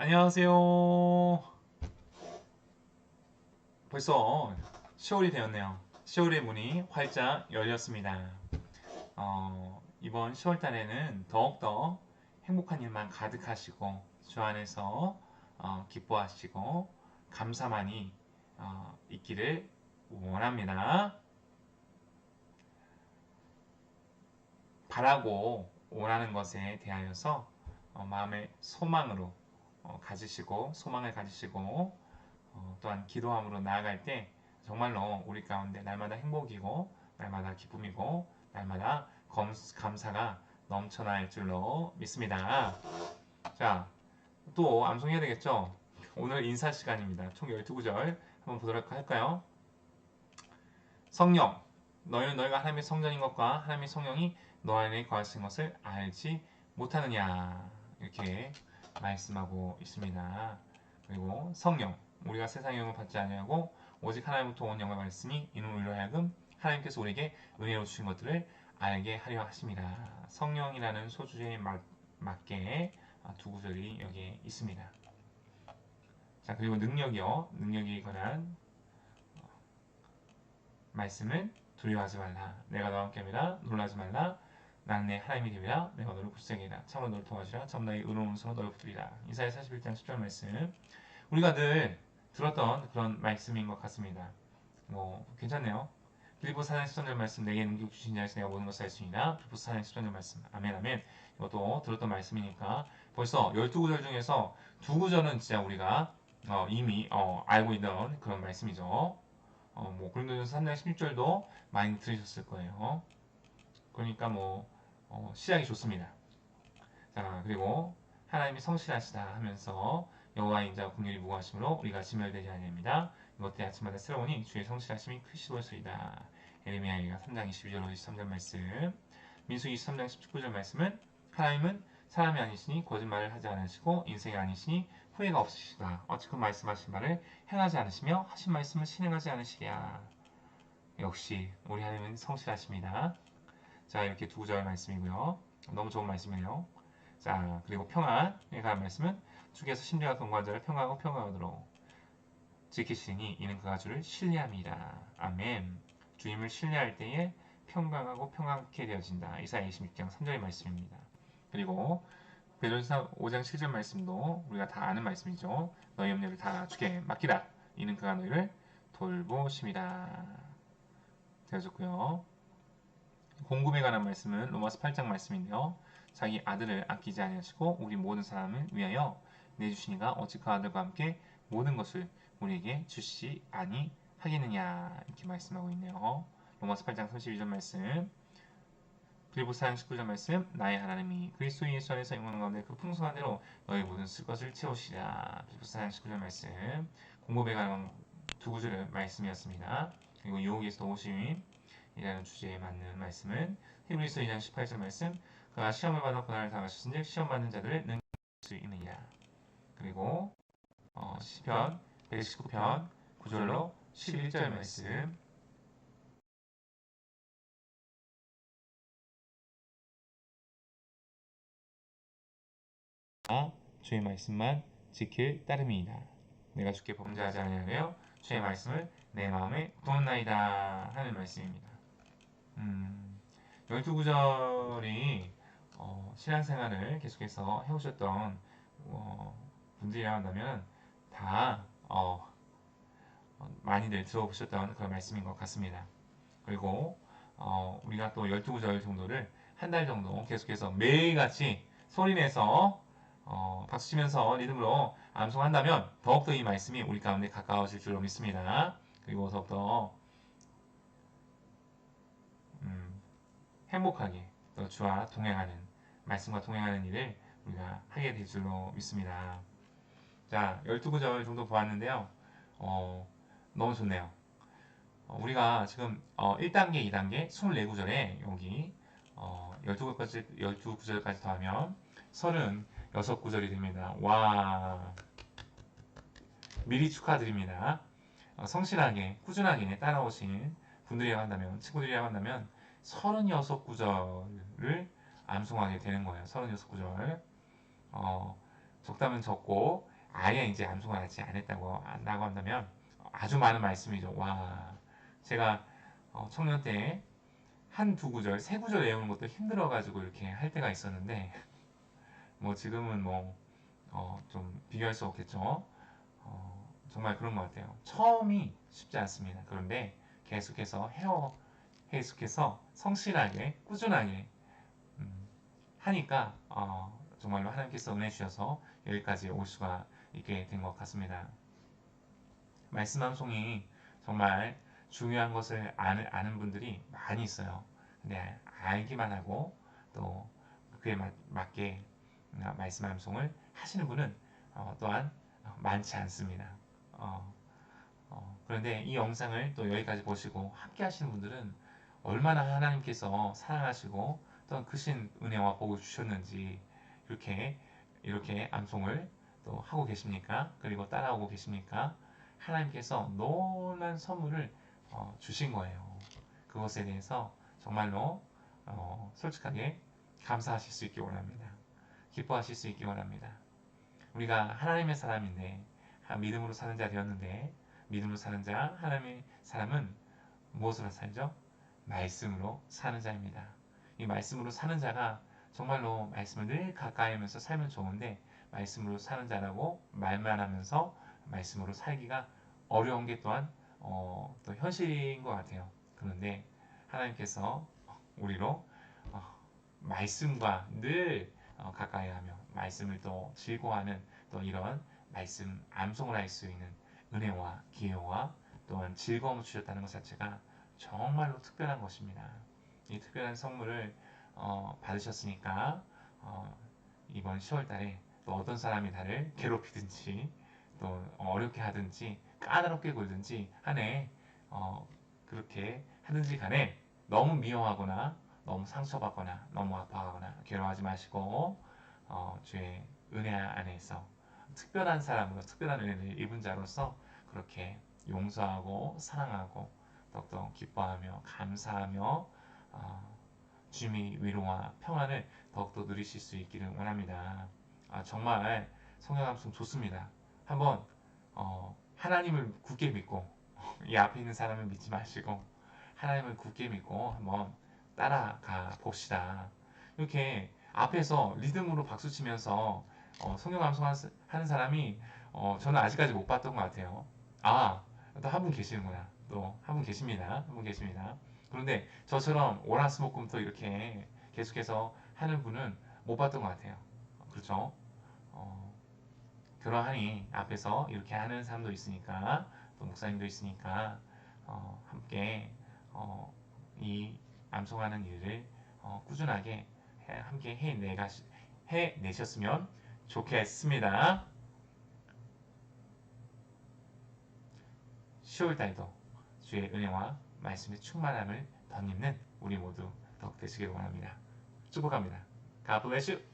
안녕하세요. 벌써 10월이 되었네요. 10월의 문이 활짝 열렸습니다. 어, 이번 10월 달에는 더욱더 행복한 일만 가득하시고 주 안에서 어, 기뻐하시고 감사만이 어, 있기를 원합니다. 바라고 원하는 것에 대하여서 어, 마음의 소망으로 어, 가지시고 소망을 가지시고 어, 또한 기도함으로 나아갈 때 정말로 우리 가운데 날마다 행복이고 날마다 기쁨이고 날마다 검, 감사가 넘쳐날 줄로 믿습니다. 자, 또 암송해야 되겠죠? 오늘 인사 시간입니다. 총 12구절 한번 보도록 할까요? 성령, 너희는 너희가 하나님의 성전인 것과 하나님의 성령이 너 안에 거하신 것을 알지 못하느냐 이렇게 말씀하고 있습니다. 그리고 성령, 우리가 세상의 영을 받지 아니하고 오직 하나님부터 온 영을 말씀이 우리로 하여금 하나님께서 우리에게 은혜로 주신 것들을 알게 하려 하십니다. 성령이라는 소주제에 맞, 맞게 두 구절이 여기에 있습니다. 자 그리고 능력이요. 능력에 관한 말씀은 두려워하지 말라. 내가 너와 함께 함이라 놀라지 말라. 나는 내 하나님이 되리라. 내가 너를 굳세게라. 참으로 너를 도와주라. 참 나의 의로운 손으로 너를 붙들리라. 이사야 41장 10절 말씀. 우리가 늘 들었던 그런 말씀인 것 같습니다. 뭐 괜찮네요. 빌보 사장 10절 말씀 내게 능력 주신 자에서 내가 모든 것을 할수있나 빌보 사장 10절 말씀 아멘 아멘 이것도 들었던 말씀이니까 벌써 12구절 중에서 두 구절은 진짜 우리가 어, 이미 어, 알고 있는 그런 말씀이죠. 어, 뭐 고린도전서 3장 16절도 많이 들으셨을 거예요. 그러니까 뭐 어, 시작이 좋습니다. 자 그리고 하나님이 성실하시다 하면서 여호와의 인자와 긍휼이 무고하심으로 우리가 지멸되지 아니합니다. 이것 때 아침마다 새로우니 주의 성실하심이 크시도소이다. 에레미야가 3장 22절 23절 말씀 민수 23장 19절 말씀은 하나님은 사람이 아니시니 거짓말을 하지 않으시고 인생이 아니시니 후회가 없으시다. 어찌 그 말씀하신 말을 행하지 않으시며 하신 말씀을 실행하지 않으시랴. 역시 우리 하나님은 성실하십니다. 자 이렇게 두 구절 말씀이고요. 너무 좋은 말씀이에요. 자 그리고 평안에 관한 말씀은 주께서 심리와 건강한 자를 평안하고 평안하도록 지키시니 이는 그가 주를 신뢰함이라. 아멘. 주님을 신뢰할 때에 평강하고 평안케 되어진다. 이사야 26장 3절의 말씀입니다. 그리고 베드로전서 5장 7절 말씀도 우리가 다 아는 말씀이죠. 너희 염려를 다 주께 맡기라. 이는 그가 너희를 돌보심이라. 되어졌고요. 공급에 관한 말씀은 로마서 8장 말씀인데요. 자기 아들을 아끼지 아니하시고 우리 모든 사람을 위하여 내주시니가 어찌 그 아들과 함께 모든 것을 우리에게 주시 아니하겠느냐 이렇게 말씀하고 있네요. 로마서 8장 32절 말씀 빌보 4장 19절 말씀 나의 하나님이 그리스도 예수 안에서 영광 가운데 그 풍성한 대로 너희 모든 쓸 것을 채우시라 빌보 4장 19절 말씀 공급에 관한 두 구절 말씀이었습니다. 그리고 유혹에서 오심이 라는 주제에 맞는 말씀은 히브리서 2장 18절 말씀 그가 시험을 받아 고난을 당하셨은즉 시험 받는 자들을 능할 수 있느냐 그리고 어, 시편 119편 9절로 11절 말씀 어, 주의 말씀만 지킬 따름이다. 내가 주께 범죄하지 아니하며 주의 말씀을 내 마음에 두었나이다 하는 말씀입니다. 음, 12구절이 어, 신앙생활을 계속해서 해오셨던 어, 분들이라 한다면 다 어, 많이들 들어보셨던 그런 말씀인 것 같습니다. 그리고 어, 우리가 또 12구절 정도를 한 달 정도 계속해서 매일같이 소리내서 어, 박수치면서 리듬으로 암송한다면 더욱더 이 말씀이 우리 가운데 가까워질 줄로 믿습니다. 그리고 더욱더 행복하게 또 주와 동행하는 말씀과 동행하는 일을 우리가 하게 될 줄로 믿습니다. 자, 12구절 정도 보았는데요. 어, 너무 좋네요. 어, 우리가 지금 어, 1단계, 2단계, 24구절에 여기 어, 12구절까지, 12구절까지 더하면 36구절이 됩니다. 와, 미리 축하드립니다. 어, 성실하게, 꾸준하게 따라오신 분들이라고 한다면, 친구들이라고 한다면 36 구절을 암송하게 되는 거예요. 36 구절. 어, 적다면 적고 아예 이제 암송을 하지 않았다고 한다고 한다면 아주 많은 말씀이죠. 와 제가 어, 청년 때 한 두 구절, 세 구절 외우는 것도 힘들어가지고 이렇게 할 때가 있었는데 뭐 지금은 뭐 어, 좀 비교할 수 없겠죠. 어, 정말 그런 것 같아요. 처음이 쉽지 않습니다. 그런데 계속해서 헤어 계속해서 성실하게 꾸준하게 음, 하니까 어, 정말로 하나님께서 은혜 주셔서 여기까지 올 수가 있게 된 것 같습니다. 말씀 함송이 정말 중요한 것을 아는, 아는 분들이 많이 있어요. 근데 알기만 하고 또 그에 맞, 맞게 말씀 함송을 하시는 분은 어, 또한 많지 않습니다. 어, 어, 그런데 이 영상을 또 여기까지 보시고 함께 하시는 분들은 얼마나 하나님께서 사랑하시고 또한 크신 은혜와 복을 주셨는지 이렇게 이렇게 암송을 또 하고 계십니까? 그리고 따라오고 계십니까? 하나님께서 놀란 선물을 어, 주신 거예요. 그것에 대해서 정말로 어, 솔직하게 감사하실 수 있기 원합니다. 기뻐하실 수 있기 원합니다. 우리가 하나님의 사람인데 믿음으로 사는 자 되었는데 믿음으로 사는 자 하나님의 사람은 무엇으로 살죠? 말씀으로 사는 자입니다. 이 말씀으로 사는 자가 정말로 말씀을 늘 가까이 하면서 살면 좋은데 말씀으로 사는 자라고 말만 하면서 말씀으로 살기가 어려운 게 또한 어, 또 현실인 것 같아요. 그런데 하나님께서 우리로 어, 말씀과 늘 어, 가까이 하며 말씀을 또 즐거워하는 또 이런 말씀 암송을 할 수 있는 은혜와 기회와 또한 즐거움을 주셨다는 것 자체가 정말로 특별한 것입니다. 이 특별한 선물을 어, 받으셨으니까 어, 이번 10월 달에 또 어떤 사람이 나를 괴롭히든지 또 어렵게 하든지 까다롭게 굴든지 한해 어, 그렇게 하든지 간에 너무 미워하거나 너무 상처받거나 너무 아파하거나 괴로워하지 마시고 어, 주의 은혜 안에서 특별한 사람으로 특별한 은혜를 입은 자로서 그렇게 용서하고 사랑하고 더욱더 기뻐하며 감사하며 어, 주님의 위로와 평안을 더욱더 누리실 수 있기를 원합니다. 아, 정말 성경함송 좋습니다. 한번 어, 하나님을 굳게 믿고 이 앞에 있는 사람을 믿지 마시고 하나님을 굳게 믿고 한번 따라가 봅시다. 이렇게 앞에서 리듬으로 박수 치면서 어, 성경 감성하는 사람이 어, 저는 아직까지 못 봤던 것 같아요. 아, 또 한 분 계시는구나. 또 한 분 계십니다. 한 분 계십니다. 그런데 저처럼 오라스목금도 이렇게 계속해서 하는 분은 못 봤던 것 같아요. 그렇죠? 어, 그러하니 앞에서 이렇게 하는 사람도 있으니까 또 목사님도 있으니까 어, 함께 어, 이 암송하는 일을 어, 꾸준하게 해, 함께 해내가 해내셨으면 좋겠습니다. 10월달도 주의 은혜와 말씀의 충만함을 덧입는 우리 모두 덕 되시길 원합니다. 축복합니다. God bless you.